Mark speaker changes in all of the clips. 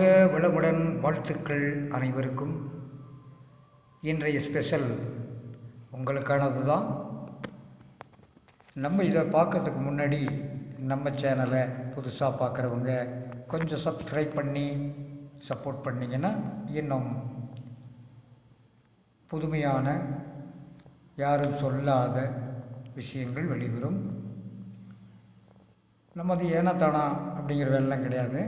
Speaker 1: வாழ்க வளமுடன் வாழ்த்துக்கள் அனைவருக்கும். இன்றைய ஸ்பெஷல் உங்களுக்கானது தான் நம்ம இதை பார்க்கறதுக்கு முன்னாடி நம்ம சேனலை புதுசாக பார்க்குறவங்க கொஞ்சம் சப்ஸ்கிரைப் பண்ணி சப்போர்ட் பண்ணிங்கன்னா இன்னும் புதுமையான யாரும் சொல்லாத விஷயங்கள் வெளிவரும். நமது ஏனத்தானா அப்படிங்கிற வேலைலாம் கிடையாது.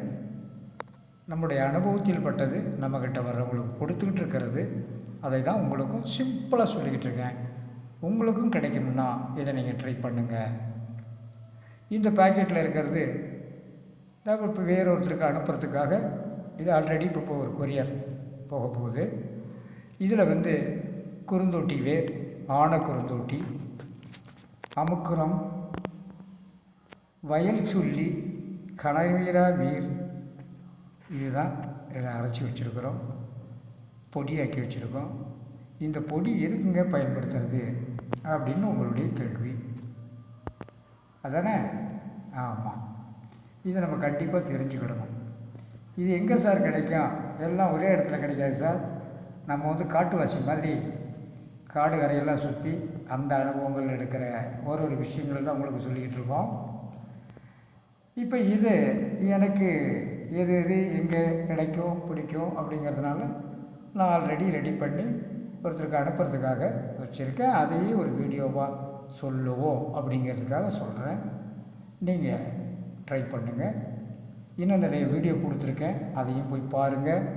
Speaker 1: நம்முடைய அனுபவத்தில் பட்டது நம்மக்கிட்ட வர்றவங்களுக்கு கொடுத்துக்கிட்டு இருக்கிறது அதை தான் உங்களுக்கும் சிம்பிளாக சொல்லிக்கிட்டு இருக்கேன். உங்களுக்கும் கிடைக்கும்னா இதை நீங்கள் ட்ரை பண்ணுங்கள் இந்த பேக்கெட்டில் இருக்கிறது நம்ம இப்போ வேறொருத்தருக்கு அனுப்புறதுக்காக இது ஆல்ரெடி இப்போ ஒரு கொரியர் போக போகுது. இதில் வந்து குறுந்தொட்டி வேர் ஆன குறுந்தொட்டி அமுக்குரம் வயல் சுள்ளி கனவீரா வீர் இதுதான் இதை அரைச்சி வச்சுருக்குறோம். பொடியாக்கி வச்சுருக்கோம். இந்த பொடி எதுக்குங்க பயன்படுத்துறது அப்படின்னு உங்களுடைய கேள்வி. அதானே? ஆமாம் இதை நம்ம கண்டிப்பாக தெரிஞ்சுக்கிடணும். இது எங்கே சார் கிடைக்கும்? எல்லாம் ஒரே இடத்துல கிடைக்காது சார். நம்ம வந்து காட்டுவாசி மாதிரி காடு கரையெல்லாம் சுற்றி அந்த அனுபவங்கள் எடுக்கிற ஒரு ஒரு விஷயங்கள் தான் உங்களுக்கு சொல்லிக்கிட்டு இருக்கோம். இப்போ இது எனக்கு எது எது எங்கே கிடைக்கும் பிடிக்கும் அப்படிங்கிறதுனால நான் ஆல்ரெடி ரெடி பண்ணி ஒருத்தருக்கு அனுப்புறதுக்காக வச்சுருக்கேன். அதையும் ஒரு வீடியோவாக சொல்லுவோம் அப்படிங்கிறதுக்காக சொல்கிறேன் நீங்கள் ட்ரை பண்ணுங்கள் இன்னும் நிறைய வீடியோ கொடுத்துருக்கேன். அதையும் போய் பாருங்கள்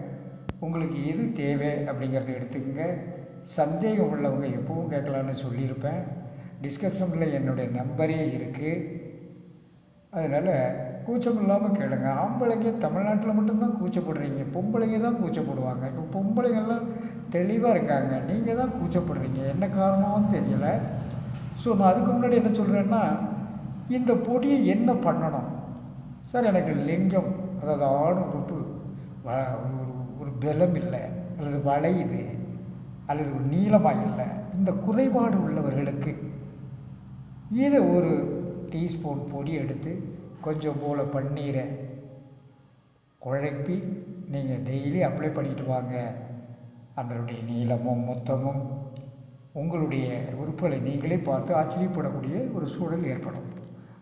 Speaker 1: உங்களுக்கு எது தேவை அப்படிங்கிறத எடுத்துக்கங்க. சந்தேகம் உள்ளவங்க எப்பவும் கேட்கலான்னு சொல்லியிருப்பேன். டிஸ்கிரிப்ஷனில் என்னுடைய நம்பரே இருக்குது அதனால் கூச்சம் இல்லாமல் கேளுங்க. ஆம்பளைங்க தமிழ்நாட்டில் மட்டும்தான் கூச்சப்படுறீங்க. பொம்பளைங்க தான் கூச்சப்படுவாங்க. இப்போ பொம்பளைங்கெல்லாம் தெளிவாக இருக்காங்க. நீங்கள் தான் கூச்சப்படுறீங்க. என்ன காரணமும் தெரியலை. ஸோ நான் அதுக்கு முன்னாடி என்ன சொல்கிறேன்னா இந்த பொடியை என்ன பண்ணணும்? சார் எனக்கு லிங்கம் அதாவது ஆண் உறுப்பு ஒரு ஒரு பலம் இல்லை அல்லது வளையுது அல்லது ஒரு நீளமாக இல்லை. இந்த குறைபாடு உள்ளவர்களுக்கு இதை ஒரு டீஸ்பூன் பொடி எடுத்து கொஞ்சம் போல் பன்னீரை குழப்பி நீங்கள் டெய்லி அப்ளை பண்ணிட்டு வாங்க. அதனுடைய நீளமும் மொத்தமும் உங்களுடைய உறுப்புகளை நீங்களே பார்த்து ஆச்சரியப்படக்கூடிய ஒரு சூழல் ஏற்படும்.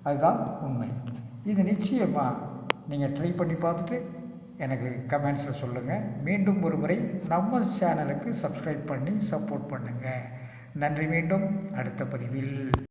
Speaker 1: அதுதான் உண்மை. இது நிச்சயமாக நீங்கள் ட்ரை பண்ணி பார்த்துட்டு எனக்கு கமெண்ட்ஸில் சொல்லுங்கள் மீண்டும் ஒரு முறை நம்ம சேனலுக்கு சப்ஸ்கிரைப் பண்ணி சப்போர்ட் பண்ணுங்கள் நன்றி மீண்டும். அடுத்த பதிவில்